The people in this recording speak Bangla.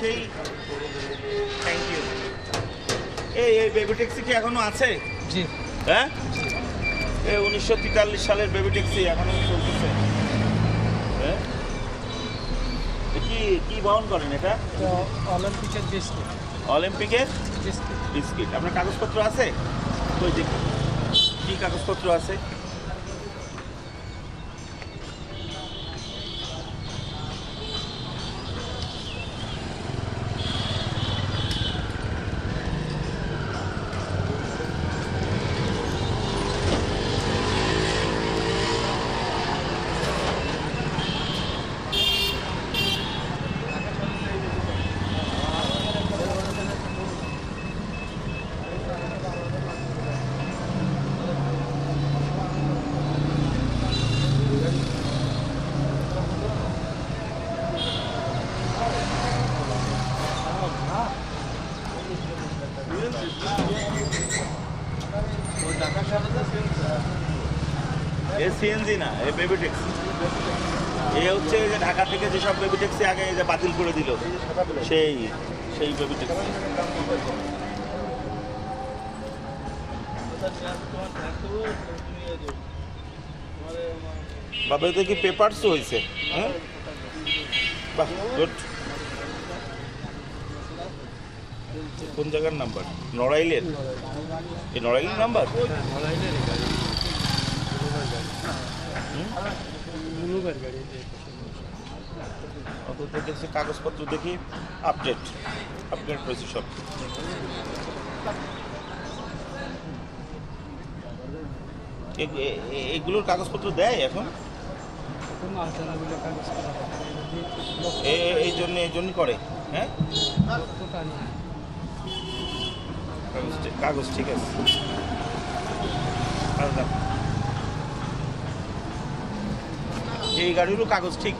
সেই থ্যাংক ইউ এই এই বেবি ট্যাক্সি কি এখনও আছে? জি। হ্যাঁ? এই উনিশশো তেতাল্লিশ সালের বেবি ট্যাক্সি এখনও চলতেছে। হ্যাঁ? কি কি বহন করেন এটা অলিম্পিকের বিস্কিট। অলিম্পিকের? বিস্কিট। বিস্কিট। আপনার কাগজপত্র আছে? ওই দেখি। কি কাগজপত্র আছে? এ সিএনজি না, এ বেবি ট্যাক্সি এ হচ্ছে যে ঢাকা থেকে যেসব বেবি ট্যাক্সি আগে যে বাতিল করে দিল, সেই সেই বেবি ট্যাক্সি বাবা কি পেপারস হয়েছে হ্যাঁ? বাহ গুড কোন জায়গার নাম্বার? নড়াইলের? এই নড়াইলের নাম্বার? কাগজপত্র দেখি আপডেট আপডেট করেছি সব। এগুলোর কাগজপত্র দেয় এখন? এই জন্য, এই জন্যই করে হ্যাঁ? কাগজ ঠিক- আছে। এই গাড়িরও কাগজ ঠিক।